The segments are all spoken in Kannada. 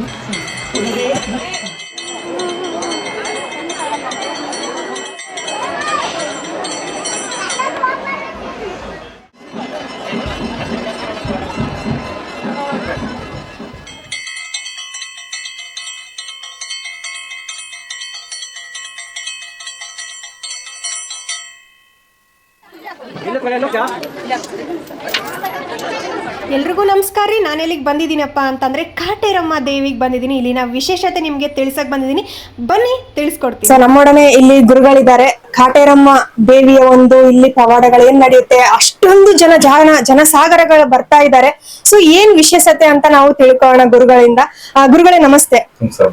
Mức ಎಲ್ರಿಗೂ ನಮಸ್ಕಾರ ರೀ. ನಾನು ಎಲ್ಲಿಗೆ ಬಂದಿದ್ದೀನಪ್ಪ ಅಂತಂದ್ರೆ ಕಾಟೇರಮ್ಮ ದೇವಿಗೆ ಬಂದಿದ್ದೀನಿ. ಇಲ್ಲಿನ ವಿಶೇಷತೆ ನಿಮಗೆ ತಿಳಿಸಕ್ ಬಂದಿದ್ದೀನಿ. ಬನ್ನಿ, ತಿಳಿಸ್ಕೊಡ್ತೀನಿ. ಸೊ ನಮ್ಮೊಡನೆ ಇಲ್ಲಿ ಗುರುಗಳಿದ್ದಾರೆ. ಕಾಟೇರಮ್ಮ ದೇವಿಯ ಒಂದು ಇಲ್ಲಿ ಪವಾಡಗಳು ಏನ್ ನಡೆಯುತ್ತೆ? ಅಷ್ಟೊಂದು ಜನ ಜನ ಜನಸಾಗರಗಳು ಬರ್ತಾ ಇದ್ದಾರೆ. ಸೊ ಏನ್ ವಿಶೇಷತೆ ಅಂತ ನಾವು ತಿಳ್ಕೊಳ್ಳೋಣ ಗುರುಗಳಿಂದ. ಆ, ಗುರುಗಳೇ ನಮಸ್ತೆ.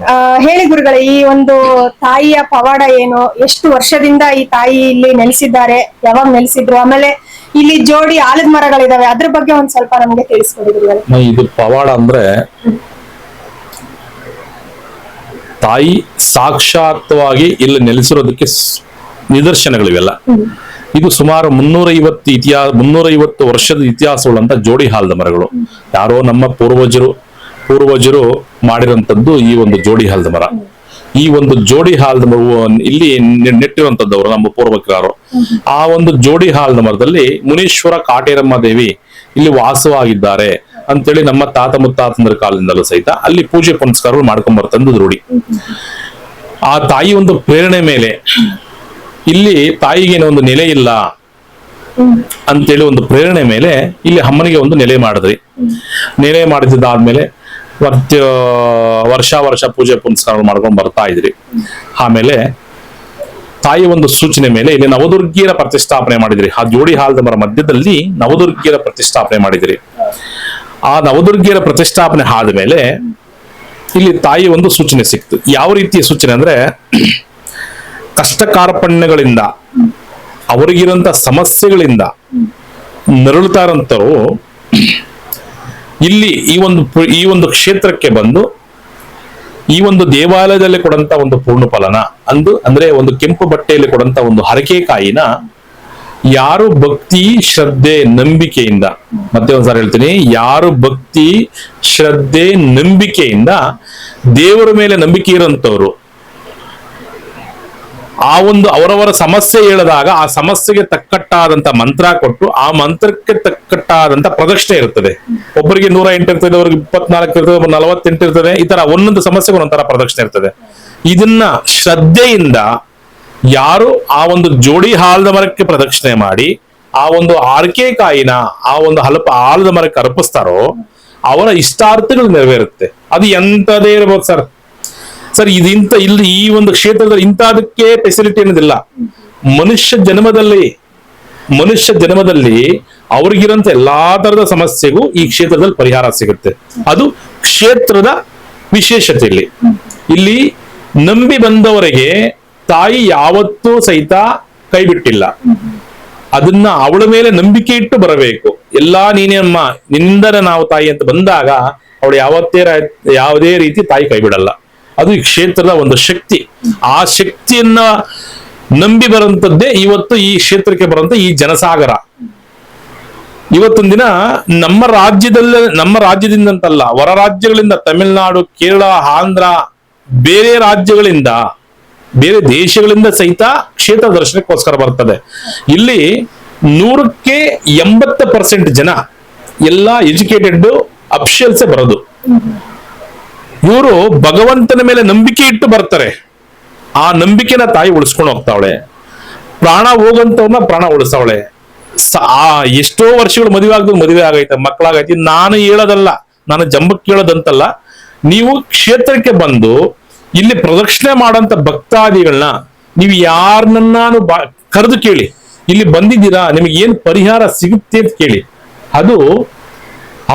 ಆ, ಹೇಳಿ ಗುರುಗಳೇ ಈ ಒಂದು ತಾಯಿಯ ಪವಾಡ ಏನು? ಎಷ್ಟು ವರ್ಷದಿಂದ ಈ ತಾಯಿ ಇಲ್ಲಿ ನೆಲೆಸಿದ್ದಾರೆ? ಯಾವಾಗ ನೆಲೆಸಿದ್ರು? ಆಮೇಲೆ ಇಲ್ಲಿ ಜೋಡಿ ಆಲದ ಮರಗಳಿದಾವೆ. ಅದ್ರ ಬಗ್ಗೆ ಒಂದ್ ಸ್ವಲ್ಪ ನಮ್ಗೆ ತಿಳಿಸ್ಕೊಡಿ ಗುರುಗಳೇ. ಮ- ಇದು ಪವಾಡ ಅಂದ್ರೆ ತಾಯಿ ಸಾಕ್ಷಾತ್ವಾಗಿ ಇಲ್ಲಿ ನೆಲೆಸಿರೋದಕ್ಕೆ ಸ್- ನಿದರ್ಶನಗಳಿವೆಲ್ಲ. ಇದು ಸುಮಾರು ಮುನ್ನೂರೈವತ್ತು ಇತಿಹಾಸ ಮುನ್ನೂರೈವತ್ತು ವರ್ಷದ ಇತಿಹಾಸವುಳ್ಳಂತ ಜೋಡಿ ಹಾಲದ ಮರಗಳು. ಯಾರೋ ನಮ್ಮ ಪೂರ್ವಜರು ಪೂರ್ವಜರು ಮಾಡಿರೋಂಥದ್ದು ಈ ಒಂದು ಜೋಡಿ ಹಾಲದ ಮರ. ಈ ಒಂದು ಜೋಡಿ ಹಾಲದ ಮರವು ಇಲ್ಲಿ ನೆಟ್ಟಿರುವಂತದ್ದವರು ನಮ್ಮ ಪೂರ್ವಕರಾರು ಆ ಒಂದು ಜೋಡಿ ಹಾಲದ ಮರದಲ್ಲಿ ಮುನೀಶ್ವರ ಕಾಟೇರಮ್ಮ ದೇವಿ ಇಲ್ಲಿ ವಾಸವಾಗಿದ್ದಾರೆ ಅಂತೇಳಿ ನಮ್ಮ ತಾತ ಮುತ್ತಾತಂದ್ರ ಕಾಲದಿಂದಲೂ ಸಹಿತ ಅಲ್ಲಿ ಪೂಜೆ ಪುನಸ್ಕಾರಗಳು ಮಾಡ್ಕೊಂಡ್ ಬರ್ತಂದು ರೂಢಿ. ಆ ತಾಯಿ ಒಂದು ಪ್ರೇರಣೆ ಮೇಲೆ ಇಲ್ಲಿ ತಾಯಿಗೆ ಒಂದು ನೆಲೆ ಇಲ್ಲ ಅಂತೇಳಿ ಒಂದು ಪ್ರೇರಣೆ ಮೇಲೆ ಇಲ್ಲಿ ಅಮ್ಮನಿಗೆ ಒಂದು ನೆಲೆ ಮಾಡಿದ್ರಿ. ನೆಲೆ ಮಾಡಿದ್ದಾದ್ಮೇಲೆ ವರ್ತ ವರ್ಷ ವರ್ಷ ಪೂಜೆ ಪುನಸ್ಕಾರ ಮಾಡ್ಕೊಂಡು ಬರ್ತಾ ಇದ್ರಿ. ಆಮೇಲೆ ತಾಯಿ ಒಂದು ಸೂಚನೆ ಮೇಲೆ ಇಲ್ಲಿ ನವದುರ್ಗಿಯರ ಪ್ರತಿಷ್ಠಾಪನೆ ಮಾಡಿದ್ರಿ. ಆ ಜೋಡಿ ಹಾಲದ ಮರ ಮಧ್ಯದಲ್ಲಿ ನವದುರ್ಗಿಯರ ಪ್ರತಿಷ್ಠಾಪನೆ ಮಾಡಿದ್ರಿ. ಆ ನವದುರ್ಗಿಯರ ಪ್ರತಿಷ್ಠಾಪನೆ ಆದ್ಮೇಲೆ ಇಲ್ಲಿ ತಾಯಿ ಒಂದು ಸೂಚನೆ ಸಿಕ್ತು. ಯಾವ ರೀತಿಯ ಸೂಚನೆ ಅಂದ್ರೆ ಕಷ್ಟ ಕಾರ್ಪಣ್ಯಗಳಿಂದ ಅವರಿಗಿರುವಂತ ಸಮಸ್ಯೆಗಳಿಂದ ನರಳುತ್ತಾ ಇರೋಂಥವ್ರು ಇಲ್ಲಿ ಈ ಒಂದು ಈ ಒಂದು ಕ್ಷೇತ್ರಕ್ಕೆ ಬಂದು, ಈ ಒಂದು ದೇವಾಲಯದಲ್ಲಿ ಕೊಡಂತ ಒಂದು ಪೂರ್ಣ ಫಲನ ಅಂದು, ಅಂದ್ರೆ ಒಂದು ಕೆಂಪು ಬಟ್ಟೆಯಲ್ಲಿ ಕೊಡಂತ ಒಂದು ಹರಕೆ ಕಾಯಿನ ಯಾರು ಭಕ್ತಿ, ಶ್ರದ್ಧೆ, ನಂಬಿಕೆಯಿಂದ, ಮತ್ತೆ ಒಂದ್ಸಾರಿ ಹೇಳ್ತೀನಿ, ಯಾರು ಭಕ್ತಿ, ಶ್ರದ್ಧೆ, ನಂಬಿಕೆಯಿಂದ ದೇವರ ಮೇಲೆ ನಂಬಿಕೆ ಇರೋಂಥವ್ರು ಆ ಒಂದು ಅವರವರ ಸಮಸ್ಯೆ ಹೇಳಿದಾಗ ಆ ಸಮಸ್ಯೆಗೆ ತಕ್ಕಟ್ಟಾದಂತ ಮಂತ್ರ ಕೊಟ್ಟು ಆ ಮಂತ್ರಕ್ಕೆ ತಕ್ಕಟ್ಟಾದಂತ ಪ್ರದಕ್ಷಿಣೆ ಇರ್ತದೆ ಒಬ್ಬರಿಗೆ ನೂರ ಎಂಟು ಇರ್ತದೆ ಅವ್ರಿಗೆ ಇಪ್ಪತ್ನಾಲ್ಕು ಇರ್ತದೆ ಒಬ್ಬರು ನಲವತ್ತೆಂಟು ಇರ್ತದೆ, ಈ ತರ ಒಂದೊಂದು ಸಮಸ್ಯೆಗೆ ಒಂಥರ ಪ್ರದಕ್ಷಿಣೆ ಇರ್ತದೆ. ಇದನ್ನ ಶ್ರದ್ಧೆಯಿಂದ ಯಾರು ಆ ಒಂದು ಜೋಡಿ ಹಾಲದ ಮರಕ್ಕೆ ಪ್ರದಕ್ಷಿಣೆ ಮಾಡಿ, ಆ ಒಂದು ಆರ್ಕೆ ಕಾಯಿನ, ಆ ಒಂದು ಹಲಪ ಆಲದ ಮರಕ್ಕೆ ಅರ್ಪಿಸ್ತಾರೋ, ಅವರ ಇಷ್ಟಾರ್ಥಗಳು ನೆರವೇರುತ್ತೆ. ಅದು ಎಂತದೇ ಇರ್ಬೋದು ಸರ್. ಸರ್ ಇದಿಂತ ಇಲ್ಲಿ ಈ ಒಂದು ಕ್ಷೇತ್ರದಲ್ಲಿ ಇಂಥದಕ್ಕೆ ಫೆಸಿಲಿಟಿ ಅನ್ನೋದಿಲ್ಲ. ಮನುಷ್ಯ ಜನ್ಮದಲ್ಲಿ ಮನುಷ್ಯ ಜನ್ಮದಲ್ಲಿ ಅವ್ರಿಗಿರಂತ ಎಲ್ಲಾ ತರದ ಸಮಸ್ಯೆಗೂ ಈ ಕ್ಷೇತ್ರದಲ್ಲಿ ಪರಿಹಾರ ಸಿಗುತ್ತೆ. ಅದು ಕ್ಷೇತ್ರದ ವಿಶೇಷತೆ ಇಲ್ಲಿ ಇಲ್ಲಿ ನಂಬಿ ಬಂದವರಿಗೆ ತಾಯಿ ಯಾವತ್ತೂ ಸಹಿತ ಕೈ ಬಿಟ್ಟಿಲ್ಲ. ಅದನ್ನ ಅವಳ ಮೇಲೆ ನಂಬಿಕೆ ಇಟ್ಟು ಬರಬೇಕು. ಎಲ್ಲಾ ನೀನೇ ಅಮ್ಮ ನಿಂದರ ನಾವು ತಾಯಿ ಅಂತ ಬಂದಾಗ ಅವಳು ಯಾವತ್ತೇ ಯಾವುದೇ ರೀತಿ ತಾಯಿ ಕೈ ಬಿಡಲ್ಲ. ಅದು ಈ ಕ್ಷೇತ್ರದ ಒಂದು ಶಕ್ತಿ. ಆ ಶಕ್ತಿಯನ್ನ ನಂಬಿ ಬರುವಂತದ್ದೇ ಇವತ್ತು ಈ ಕ್ಷೇತ್ರಕ್ಕೆ ಬರುವಂತ ಈ ಜನಸಾಗರ. ಇವತ್ತೊಂದು ದಿನ ನಮ್ಮ ರಾಜ್ಯದಲ್ಲೇ, ನಮ್ಮ ರಾಜ್ಯದಿಂದ ಅಂತಲ್ಲ ಹೊರ ರಾಜ್ಯಗಳಿಂದ ತಮಿಳುನಾಡು, ಕೇರಳ, ಆಂಧ್ರ, ಬೇರೆ ರಾಜ್ಯಗಳಿಂದ, ಬೇರೆ ದೇಶಗಳಿಂದ ಸಹಿತ ಕ್ಷೇತ್ರ ದರ್ಶನಕ್ಕೋಸ್ಕರ ಬರ್ತದೆ. ಇಲ್ಲಿ ನೂರಕ್ಕೆ ಎಂಬತ್ತು ಪರ್ಸೆಂಟ್ ಜನ ಎಲ್ಲ ಎಜುಕೇಟೆಡ್ ಅಫಿಷಿಯಲ್ಸೇ ಬರೋದು. ಇವರು ಭಗವಂತನ ಮೇಲೆ ನಂಬಿಕೆ ಇಟ್ಟು ಬರ್ತಾರೆ. ಆ ನಂಬಿಕೆನ ತಾಯಿ ಉಳಿಸ್ಕೊಂಡು ಹೋಗ್ತಾವಳೆ. ಪ್ರಾಣ ಹೋಗಂತವ್ರನ್ನ ಪ್ರಾಣ ಉಳಿಸ್ತಾವಳೆ. ಆ ಎಷ್ಟೋ ವರ್ಷಗಳು ಮದುವೆ ಆಗದು ಮದುವೆ ಆಗೈತೆ, ಮಕ್ಕಳಾಗೈತಿ, ನಾನು ಹೇಳೋದಲ್ಲ, ನಾನು ಜಂಬಕ್ಕೆ ಹೇಳೋದಂತಲ್ಲ ನೀವು ಕ್ಷೇತ್ರಕ್ಕೆ ಬಂದು ಇಲ್ಲಿ ಪ್ರದಕ್ಷಿಣೆ ಮಾಡಂತ ಭಕ್ತಾದಿಗಳನ್ನ ನೀವು ಯಾರನ್ನಾನು ಬಾ, ಕರೆದು ಕೇಳಿ. ಇಲ್ಲಿ ಬಂದಿದ್ದೀರಾ ನಿಮಗೆ ಏನ್ ಪರಿಹಾರ ಸಿಗುತ್ತೆ ಅಂತ ಕೇಳಿ. ಅದು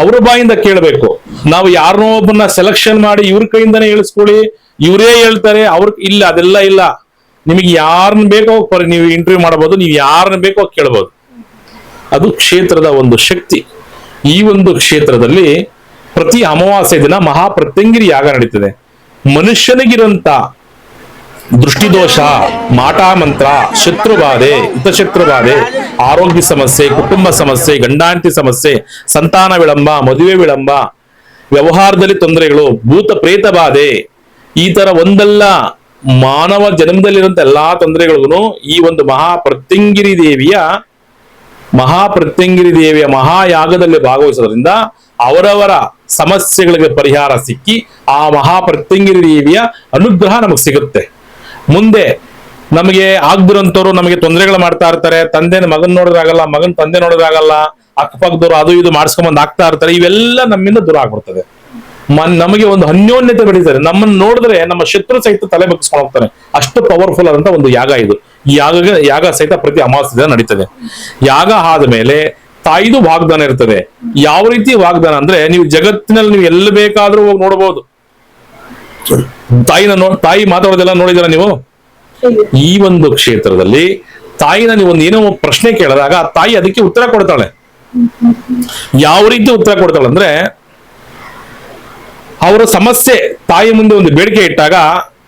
ಅವ್ರ ಬಾಯಿಂದ ಕೇಳಬೇಕು. ನಾವು ಯಾರನ್ನೋ ಒಬ್ಬನ್ನ ಸೆಲೆಕ್ಷನ್ ಮಾಡಿ ಇವ್ರ ಕೈಯಿಂದನೇ ಹೇಳಿಸ್ಕೊಳ್ಳಿ ಇವರೇ ಹೇಳ್ತಾರೆ, ಅವ್ರ ಇಲ್ಲ, ಅದೆಲ್ಲ ಇಲ್ಲ. ನಿಮಗೆ ಯಾರನ್ನ ಬೇಕೋ ನೀವು ಇಂಟರ್ವ್ಯೂ ಮಾಡಬಹುದು ನೀವು ಯಾರನ್ನ ಬೇಕೋ ಕೇಳಬಹುದು ಅದು ಕ್ಷೇತ್ರದ ಒಂದು ಶಕ್ತಿ. ಈ ಒಂದು ಕ್ಷೇತ್ರದಲ್ಲಿ ಪ್ರತಿ ಅಮಾವಾಸ್ಯ ದಿನ ಮಹಾಪ್ರತ್ಯಂಗಿರಿ ಯಾಗ ನಡೀತದೆ. ಮನುಷ್ಯನಿಗಿರಂತ ದೃಷ್ಟಿದೋಷ, ಮಾಟಾ ಮಂತ್ರ, ಶತ್ರುಬಾಧೆ, ಹಿತಶತ್ರುಬಾಧೆ, ಆರೋಗ್ಯ ಸಮಸ್ಯೆ, ಕುಟುಂಬ ಸಮಸ್ಯೆ, ಗಂಡಾಂತಿ ಸಮಸ್ಯೆ, ಸಂತಾನ ವಿಳಂಬ, ಮದುವೆ ವಿಳಂಬ, ವ್ಯವಹಾರದಲ್ಲಿ ತೊಂದರೆಗಳು, ಭೂತ ಪ್ರೇತ ಬಾಧೆ, ಈ ತರ ಒಂದಲ್ಲ ಮಾನವ ಜನ್ಮದಲ್ಲಿರುವಂತ ಎಲ್ಲಾ ತೊಂದರೆಗಳಿಗೂ ಈ ಒಂದು ಮಹಾಪ್ರತ್ಯಂಗಿರಿ ದೇವಿಯ ಮಹಾಪ್ರತ್ಯಂಗಿರಿ ದೇವಿಯ ಮಹಾಯಾಗದಲ್ಲಿ ಭಾಗವಹಿಸೋದ್ರಿಂದ ಅವರವರ ಸಮಸ್ಯೆಗಳಿಗೆ ಪರಿಹಾರ ಸಿಕ್ಕಿ ಆ ಮಹಾಪ್ರತ್ಯಂಗಿರಿ ದೇವಿಯ ಅನುಗ್ರಹ ನಮಗೆ ಸಿಗುತ್ತೆ. ಮುಂದೆ ನಮಗೆ ಆಗ್ದಿರೋಂಥವ್ರು ನಮಗೆ ತೊಂದರೆಗಳು ಮಾಡ್ತಾ ಇರ್ತಾರೆ ತಂದೆ ಮಗನ್ ನೋಡೋದಾಗಲ್ಲ ಮಗನ್ ತಂದೆ ನೋಡೋದಾಗಲ್ಲ ಅಕ್ಕಪಕ್ಕದವ್ರು ಅದು ಇದು ಮಾಡ್ಸ್ಕೊಂಬಂದ್ ಆಗ್ತಾ ಇರ್ತಾರೆ, ಇವೆಲ್ಲ ನಮ್ಮಿಂದ ದೂರ ಆಗ್ಬಿಡ್ತದೆ. ನಮಗೆ ಒಂದು ಅನ್ಯೋನ್ಯತೆ ಬೆಳೀತಾರೆ. ನಮ್ಮನ್ನ ನೋಡಿದ್ರೆ ನಮ್ಮ ಶತ್ರು ಸಹಿತ ತಲೆ ಬಗ್ಸ್ಕೊಂಡು ಹೋಗ್ತಾನೆ ಅಷ್ಟು ಪವರ್ಫುಲ್ ಆದಂತ ಒಂದು ಯಾಗ ಇದು. ಯಾಗ ಯಾಗ ಸಹಿತ ಪ್ರತಿ ಅಮಾವಾಸ್ಯ ನಡೀತದೆ. ಯಾಗ ಆದ ಮೇಲೆ ತಾಯಿದು ವಾಗ್ದಾನ ಇರ್ತದೆ. ಯಾವ ರೀತಿ ವಾಗ್ದಾನ ಅಂದ್ರೆ ನೀವು ಜಗತ್ತಿನಲ್ಲಿ ನೀವು ಎಲ್ಲಿ ಬೇಕಾದ್ರೂ ಹೋಗಿ ನೋಡಬಹುದು ತಾಯಿನ ನೋ ತಾಯಿ ಮಾತಾಡೋದೆಲ್ಲ ನೋಡಿದಿರ ನೀವು? ಈ ಒಂದು ಕ್ಷೇತ್ರದಲ್ಲಿ ತಾಯಿನ ನೀವು ಏನೋ ಪ್ರಶ್ನೆ ಕೇಳಿದಾಗ ಆ ತಾಯಿ ಅದಕ್ಕೆ ಉತ್ತರ ಕೊಡ್ತಾಳೆ. ಯಾವ ರೀತಿ ಉತ್ತರ ಕೊಡ್ತಾಳೆ ಅಂದ್ರೆ ಅವರ ಸಮಸ್ಯೆ ತಾಯಿ ಮುಂದೆ ಒಂದು ಬೇಡಿಕೆ ಇಟ್ಟಾಗ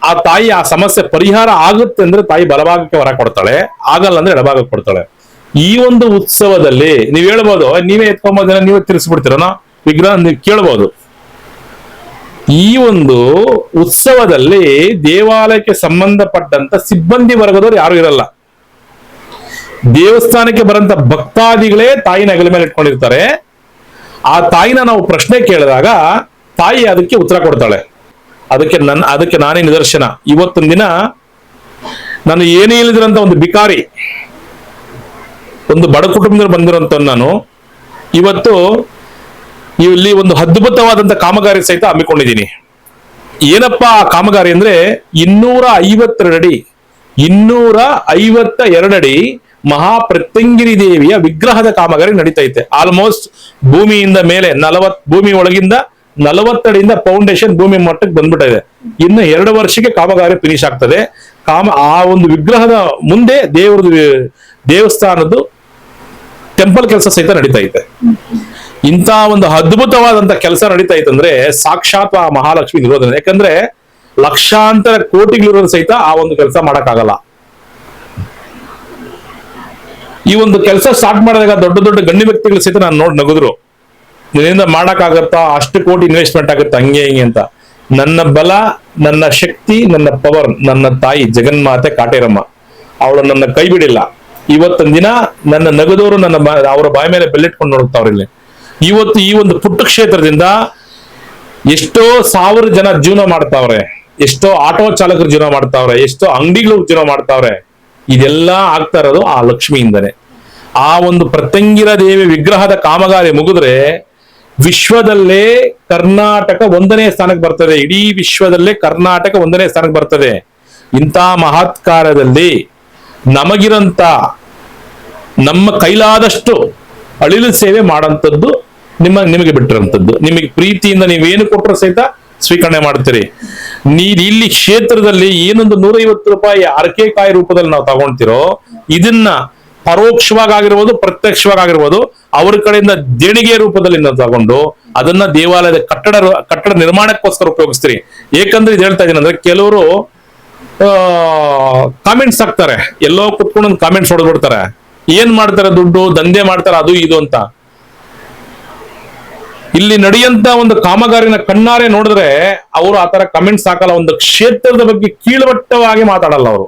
ಆ ತಾಯಿ ಆ ಸಮಸ್ಯೆ ಪರಿಹಾರ ಆಗುತ್ತೆ ಅಂದ್ರೆ ತಾಯಿ ಬಲಭಾಗಕ್ಕೆ ಹೊರ ಕೊಡ್ತಾಳೆ ಆಗಲ್ಲ ಅಂದ್ರೆ ಎಡಭಾಗಕ್ಕೆ ಕೊಡ್ತಾಳೆ. ಈ ಒಂದು ಉತ್ಸವದಲ್ಲಿ ನೀವ್ ಹೇಳ್ಬೋದು "ಅಯ್ಯ, ನೀವೇ ಎತ್ಕೊಂಬೋದಿನ ನೀವೇ ತಿರ್ಸ್ಬಿಡ್ತೀರನೋ? ವಿಗ್ರಹ ನೀವು ಕೇಳ್ಬೋದು. ಈ ಒಂದು ಉತ್ಸವದಲ್ಲಿ ದೇವಾಲಯಕ್ಕೆ ಸಂಬಂಧಪಟ್ಟಂತ ಸಿಬ್ಬಂದಿ ವರ್ಗದವ್ರು ಯಾರು ಇರಲ್ಲ. ದೇವಸ್ಥಾನಕ್ಕೆ ಬರಂತ ಭಕ್ತಾದಿಗಳೇ ತಾಯಿನ ಹೆಗಲ ಮೇಲೆ ಇಟ್ಕೊಂಡಿರ್ತಾರೆ. ಆ ತಾಯಿನ ನಾವು ಪ್ರಶ್ನೆ ಕೇಳಿದಾಗ ತಾಯಿ ಅದಕ್ಕೆ ಉತ್ತರ ಕೊಡ್ತಾಳೆ. ಅದಕ್ಕೆ ನನ್ನ ಅದಕ್ಕೆ ನಾನೇ ನಿದರ್ಶನ. ಇವತ್ತೊಂದು ದಿನ ನಾನು ಏನೇ ಇಲ್ಲದಿರಂತ ಒಂದು ಬಿಕಾರಿ ಒಂದು ಬಡ ಕುಟುಂಬದಲ್ಲಿ ಬಂದಿರೋಂಥ ನಾನು, ಇವತ್ತು ಇಲ್ಲಿ ಒಂದು ಅದ್ಭುತವಾದಂತ ಕಾಮಗಾರಿ ಸಹಿತ ಹಮ್ಮಿಕೊಂಡಿದ್ದೀನಿ. ಏನಪ್ಪಾ ಆ ಕಾಮಗಾರಿ ಅಂದ್ರೆ ಇನ್ನೂರ ಐವತ್ತೆರಡಡಿ ಇನ್ನೂರ ಐವತ್ತ ಎರಡಡಿ ಮಹಾಪ್ರತ್ಯಂಗಿರಿ ದೇವಿಯ ವಿಗ್ರಹದ ಕಾಮಗಾರಿ ನಡೀತೈತೆ. ಆಲ್ಮೋಸ್ಟ್ ಭೂಮಿಯಿಂದ ಮೇಲೆ ನಲವತ್ ಭೂಮಿ ಒಳಗಿಂದ ನಲವತ್ತಡಿಯಿಂದ ಫೌಂಡೇಶನ್ ಭೂಮಿ ಮಟ್ಟಕ್ಕೆ ಬಂದ್ಬಿಟ್ಟಿದೆ. ಇನ್ನು ಎರಡು ವರ್ಷಕ್ಕೆ ಕಾಮಗಾರಿ ಫಿನಿಶ್ ಆಗ್ತದೆ. ಕಾಮ, ಆ ಒಂದು ವಿಗ್ರಹದ ಮುಂದೆ ದೇವರದು ದೇವಸ್ಥಾನದ್ದು ಟೆಂಪಲ್ ಕೆಲಸ ಸಹಿತ ನಡೀತಾ ಐತೆ ಇಂಥ ಒಂದು ಅದ್ಭುತವಾದಂತ ಕೆಲಸ ನಡೀತಾ ಇತ್ತಂದ್ರೆ ಸಾಕ್ಷಾತ್ ಆ ಮಹಾಲಕ್ಷ್ಮಿ ನಿರೋಧನ ಯಾಕಂದ್ರೆ ಲಕ್ಷಾಂತರ ಕೋಟಿಗಳಿರೋದು ಸಹಿತ ಆ ಒಂದು ಕೆಲಸ ಮಾಡಕ್ಕಾಗಲ್ಲ. ಈ ಒಂದು ಕೆಲಸ ಸ್ಟಾರ್ಟ್ ಮಾಡಿದಾಗ ದೊಡ್ಡ ದೊಡ್ಡ ಗಣ್ಯ ವ್ಯಕ್ತಿಗಳು ಸಹಿತ ನಾನು ನೋಡಿ ನಗುದ್ರು. ಇದರಿಂದ ಮಾಡಕ್ಕಾಗತ್ತಾ? ಅಷ್ಟು ಕೋಟಿ ಇನ್ವೆಸ್ಟ್ಮೆಂಟ್ ಆಗುತ್ತೆ? ಹಂಗೆ, ಹಿಂಗೆ ಅಂತ. ನನ್ನ ಬಲ, ನನ್ನ ಶಕ್ತಿ, ನನ್ನ ಪವರ್ ನನ್ನ ತಾಯಿ ಜಗನ್ಮಾತೆ ಕಾಟೇರಮ್ಮ. ಅವಳು ನನ್ನ ಕೈ ಬಿಡಿಲ್ಲ. ಇವತ್ತೊಂದಿನ ದಿನ ನನ್ನ ನಗದವರು ನನ್ನ ಅವರ ಬಾಯ ಮೇಲೆ ಬೆಲ್ಲಿಟ್ಕೊಂಡು ನೋಡುತ್ತವ್ರ ಇಲ್ಲಿ. ಇವತ್ತು ಈ ಒಂದು ಪುಟ್ಟ ಕ್ಷೇತ್ರದಿಂದ ಎಷ್ಟೋ ಸಾವಿರ ಜನ ಜೀವನ ಮಾಡ್ತಾವ್ರೆ, ಎಷ್ಟೋ ಆಟೋ ಚಾಲಕರು ಜೀವನ ಮಾಡ್ತಾವ್ರೆ, ಎಷ್ಟೋ ಅಂಗಡಿಗಳು ಜೀವನ ಮಾಡ್ತಾವ್ರೆ, ಇದೆಲ್ಲ ಆಗ್ತಾ ಇರೋದು ಆ ಲಕ್ಷ್ಮಿಯಿಂದನೇ. ಆ ಒಂದು ಪ್ರತ್ಯಂಗಿರ ದೇವಿ ವಿಗ್ರಹದ ಕಾಮಗಾರಿ ಮುಗಿದ್ರೆ ವಿಶ್ವದಲ್ಲೇ ಕರ್ನಾಟಕ ಒಂದನೇ ಸ್ಥಾನಕ್ಕೆ ಬರ್ತದೆ, ಇಡೀ ವಿಶ್ವದಲ್ಲೇ ಕರ್ನಾಟಕ ಒಂದನೇ ಸ್ಥಾನಕ್ಕೆ ಬರ್ತದೆ. ಇಂಥ ಮಹಾತ್ಕಾರದಲ್ಲಿ ನಮಗಿರಂತ ನಮ್ಮ ಕೈಲಾದಷ್ಟು ಅಳಿಲು ಸೇವೆ ಮಾಡೋಂಥದ್ದು ನಿಮ್ಮ, ನಿಮಗೆ ಬಿಟ್ಟಿರೋಂಥದ್ದು ನಿಮಗೆ ಪ್ರೀತಿಯಿಂದ ನೀವೇನು ಕೊಟ್ಟರು ಸಹಿತ ಸ್ವೀಕರಣೆ ಮಾಡ್ತೀರಿ. ನೀ, ಇಲ್ಲಿ ಕ್ಷೇತ್ರದಲ್ಲಿ ಏನೊಂದು ನೂರೈವತ್ತು ರೂಪಾಯಿ ಅರಕೆಕಾಯಿ ರೂಪದಲ್ಲಿ ನಾವು ತಗೊಂತೀರೋ, ಇದನ್ನ ಪರೋಕ್ಷವಾಗಿ ಆಗಿರ್ಬೋದು ಪ್ರತ್ಯಕ್ಷವಾಗಿ ಆಗಿರ್ಬೋದು ಅವ್ರ ಕಡೆಯಿಂದ ದೇಣಿಗೆ ರೂಪದಲ್ಲಿ ನಾವು ತಗೊಂಡು ಅದನ್ನ ದೇವಾಲಯದ ಕಟ್ಟಡ ಕಟ್ಟಡ ನಿರ್ಮಾಣಕ್ಕೋಸ್ಕರ ಉಪಯೋಗಿಸ್ತೀರಿ. ಏಕಂದ್ರೆ ಇದು ಹೇಳ್ತಾ ಇದೀನಿ ಅಂದ್ರೆ ಕೆಲವರು ಕಾಮೆಂಟ್ಸ್ ಹಾಕ್ತಾರೆ. ಎಲ್ಲೋ ಕುತ್ಕೊಂಡು ಒಂದು ಕಾಮೆಂಟ್ಸ್ ಹೊಡೆದ್ಬಿಡ್ತಾರೆ. ಏನ್ ಮಾಡ್ತಾರೆ ದುಡ್ಡು? ದಂಧೆ ಮಾಡ್ತಾರೆ ಅದು ಇದು ಅಂತ. ಇಲ್ಲಿ ನಡೆಯಂತ ಒಂದು ಕಾಮಗಾರಿನ ಕಣ್ಣಾರೆ ನೋಡಿದ್ರೆ ಅವರು ಆತರ ಕಮೆಂಟ್ಸ್ ಹಾಕಲ್ಲ. ಒಂದು ಕ್ಷೇತ್ರದ ಬಗ್ಗೆ ಕೀಳುಮಟ್ಟವಾಗಿ ಮಾತಾಡಲ್ಲ ಅವರು.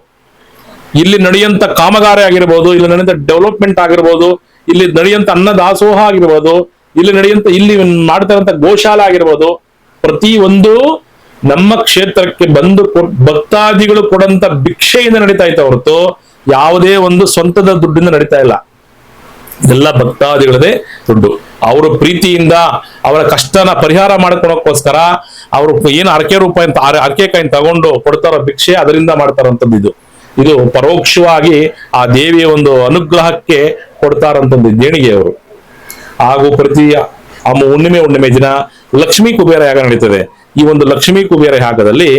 ಇಲ್ಲಿ ನಡೆಯಂತ ಕಾಮಗಾರಿ ಆಗಿರ್ಬೋದು, ಇಲ್ಲಿ ನಡೆಯಂತ ಡೆವಲಪ್ಮೆಂಟ್ ಆಗಿರ್ಬೋದು, ಇಲ್ಲಿ ನಡೆಯಂತ ಅನ್ನ ದಾಸೋಹ ಆಗಿರ್ಬೋದು, ಇಲ್ಲಿ ನಡೆಯಂತ ಇಲ್ಲಿ ಮಾಡ್ತಾರಂತ ಗೋಶಾಲ ಆಗಿರ್ಬೋದು, ಪ್ರತಿ ಒಂದು ನಮ್ಮ ಕ್ಷೇತ್ರಕ್ಕೆ ಬಂದು ಭಕ್ತಾದಿಗಳು ಕೊಡಂತ ಭಿಕ್ಷೆಯಿಂದ ನಡೀತಾ ಇತ್ತು ಹೊರತು ಯಾವುದೇ ಒಂದು ಸ್ವಂತದ ದುಡ್ಡಿಂದ ನಡೀತಾ ಇಲ್ಲ. ಎಲ್ಲ ಭಕ್ತಾದಿಗಳದೇ ದುಡ್ಡು. ಅವರು ಪ್ರೀತಿಯಿಂದ ಅವರ ಕಷ್ಟನ ಪರಿಹಾರ ಮಾಡ್ಕೊಳಕ್ಕೋಸ್ಕರ ಅವರು ಏನು ಅರಕೆ ರೂಪಾಯಿ ಅಂತ ಕೈ ತಗೊಂಡು ಕೊಡ್ತಾರೋ ಭಿಕ್ಷೆ ಅದರಿಂದ ಮಾಡ್ತಾರಂಥದ್ದು ಇದು. ಇದು ಪರೋಕ್ಷವಾಗಿ ಆ ದೇವಿಯ ಒಂದು ಅನುಗ್ರಹಕ್ಕೆ ಕೊಡ್ತಾರಂಥದ್ದು ದೇಣಿಗೆ ಅವರು ಹಾಗೂ ಪ್ರತಿ ಅಮ್ಮ ಹುಣ್ಣಿಮೆ ಹುಣ್ಣಿಮೆ ದಿನ ಲಕ್ಷ್ಮೀ ಕುಬೇರ ಯಾಗ ನಡೀತದೆ. ಈ ಒಂದು ಲಕ್ಷ್ಮೀ ಕುಬೇರ ಯಾಗದಲ್ಲಿ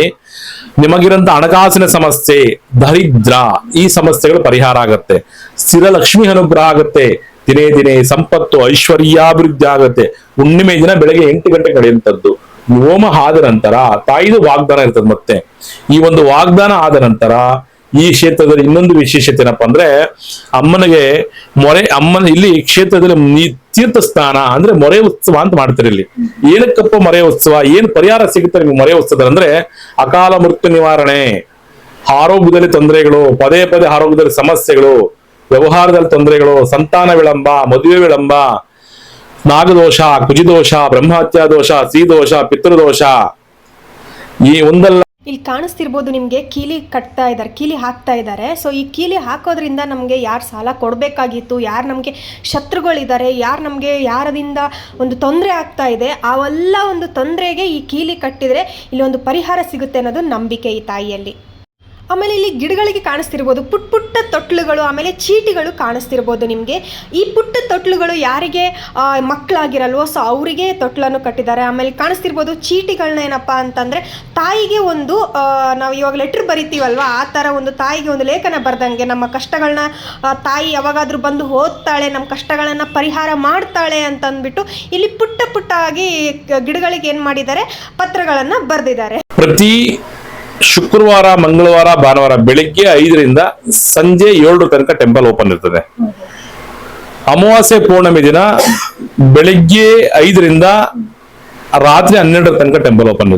ನಿಮಗಿರಂತ ಹಣಕಾಸಿನ ಸಮಸ್ಯೆ, ದರಿದ್ರ, ಈ ಸಮಸ್ಯೆಗಳು ಪರಿಹಾರ ಆಗತ್ತೆ. ಸ್ಥಿರ ಲಕ್ಷ್ಮಿ ಅನುಗ್ರಹ ಆಗತ್ತೆ. ದಿನೇ ದಿನೇ ಸಂಪತ್ತು, ಐಶ್ವರ್ಯಾಭಿವೃದ್ಧಿ ಆಗತ್ತೆ. ಹುಣ್ಣಿಮೆ ದಿನ ಬೆಳಗ್ಗೆ ಎಂಟು ಗಂಟೆ ನಡೆಯುವಂಥದ್ದು. ಹೋಮ ಆದ ನಂತರ ತಾಯಿದು ವಾಗ್ದಾನ ಇರ್ತದೆ ಮತ್ತೆ. ಈ ಒಂದು ವಾಗ್ದಾನ ಆದ ನಂತರ ಈ ಕ್ಷೇತ್ರದಲ್ಲಿ ಇನ್ನೊಂದು ವಿಶೇಷತೆ ಏನಪ್ಪಾ ಅಂದ್ರೆ ಅಮ್ಮನಿಗೆ ಮೊರೆ, ಅಮ್ಮನ ಇಲ್ಲಿ ಕ್ಷೇತ್ರದಲ್ಲಿ ತೀರ್ಥ ಸ್ನಾನ ಅಂದ್ರೆ ಮೊರೆ ಉತ್ಸವ ಅಂತ ಮಾಡ್ತಾರೆ ಇಲ್ಲಿ. ಏನಕ್ಕಪ್ಪ ಮೊರೆ ಉತ್ಸವ, ಏನ್ ಪರಿಹಾರ ಸಿಗುತ್ತೆ ನಿಮ್ಗೆ ಮೊರೆ ಉತ್ಸವ ಅಂದ್ರೆ ಅಕಾಲ ಮೃತ್ಯು ನಿವಾರಣೆ ಆರೋಗ್ಯದಲ್ಲಿ ತೊಂದರೆಗಳು, ಪದೇ ಪದೇ ಆರೋಗ್ಯದಲ್ಲಿ ಸಮಸ್ಯೆಗಳು, ವ್ಯವಹಾರದಲ್ಲಿ ತೊಂದರೆಗಳು, ಸಂತಾನ ವಿಳಂಬ, ಮದುವೆ ವಿಳಂಬ, ನಾಗದೋಷ ಕುಜಿದೋಷ ಬ್ರಹ್ಮಹತ್ಯಾ ದೋಷ ಸಿದೋಷ ಪಿತೃದೋಷ ಈ ಒಂದಲ್ಲ ಇಲ್ಲಿ ಕಾಣಿಸ್ತಿರ್ಬೋದು ನಿಮಗೆ ಕೀಲಿ ಕಟ್ತಾ ಇದ್ದಾರೆ, ಕೀಲಿ ಹಾಕ್ತಾ ಇದ್ದಾರೆ. ಸೊ ಈ ಕೀಲಿ ಹಾಕೋದ್ರಿಂದ ನಮಗೆ ಯಾರು ಸಾಲ ಕೊಡಬೇಕಾಗಿತ್ತು, ಯಾರು ನಮಗೆ ಶತ್ರುಗಳಿದ್ದಾರೆ, ಯಾರು ನಮಗೆ ಯಾರದಿಂದ ಒಂದು ತೊಂದರೆ ಆಗ್ತಾ ಇದೆ, ಅವೆಲ್ಲ ಒಂದು ತೊಂದರೆಗೆ ಈ ಕೀಲಿ ಕಟ್ಟಿದರೆ ಇಲ್ಲಿ ಒಂದು ಪರಿಹಾರ ಸಿಗುತ್ತೆ ಅನ್ನೋದು ನಂಬಿಕೆ ಈ ತಾಯಿಯಲ್ಲಿ. ಆಮೇಲೆ ಇಲ್ಲಿ ಗಿಡಗಳಿಗೆ ಕಾಣಿಸ್ತಿರ್ಬೋದು, ಪುಟ್ ಪುಟ್ಟ ತೊಟ್ಲುಗಳು, ಆಮೇಲೆ ಚೀಟಿಗಳು ಕಾಣಿಸ್ತಿರ್ಬೋದು ನಿಮಗೆ. ಈ ಪುಟ್ಟ ತೊಟ್ಲುಗಳು ಯಾರಿಗೆ ಮಕ್ಕಳಾಗಿರಲ್ವೋ, ಸೊ ಅವರಿಗೆ ತೊಟ್ಲನ್ನು ಕಟ್ಟಿದ್ದಾರೆ. ಆಮೇಲೆ ಕಾಣಿಸ್ತಿರ್ಬೋದು ಚೀಟಿಗಳನ್ನ ಏನಪ್ಪ ಅಂತಂದರೆ, ತಾಯಿಗೆ ಒಂದು ನಾವು ಇವಾಗ ಲೆಟ್ರ್ ಬರಿತೀವಲ್ವ, ಆ ಥರ ಒಂದು ತಾಯಿಗೆ ಒಂದು ಲೇಖನ ಬರೆದಂಗೆ ನಮ್ಮ ಕಷ್ಟಗಳನ್ನ ತಾಯಿ ಯಾವಾಗಾದರೂ ಬಂದು ಓದ್ತಾಳೆ, ನಮ್ಮ ಕಷ್ಟಗಳನ್ನು ಪರಿಹಾರ ಮಾಡ್ತಾಳೆ ಅಂತಂದ್ಬಿಟ್ಟು ಇಲ್ಲಿ ಪುಟ್ಟ ಪುಟ್ಟ ಆಗಿ ಗಿಡಗಳಿಗೆ ಏನು ಮಾಡಿದ್ದಾರೆ, ಪತ್ರಗಳನ್ನು ಬರೆದಿದ್ದಾರೆ. ಪ್ರತಿ ಶುಕ್ರವಾರ, ಮಂಗಳವಾರ, ಭಾನುವಾರ ಬೆಳಿಗ್ಗೆ ಐದರಿಂದ ಸಂಜೆ ಏಳರ ತನಕ ಟೆಂಪಲ್ ಓಪನ್ ಇರ್ತದೆ. ಅಮಾವಾಸ್ಯ ಪೂರ್ಣಿಮೆ ದಿನ ಬೆಳಿಗ್ಗೆ ಐದರಿಂದ ರಾತ್ರಿ ಹನ್ನೆರಡರ ತನಕ ಟೆಂಪಲ್ ಓಪನ್ ಇರ್ತದೆ.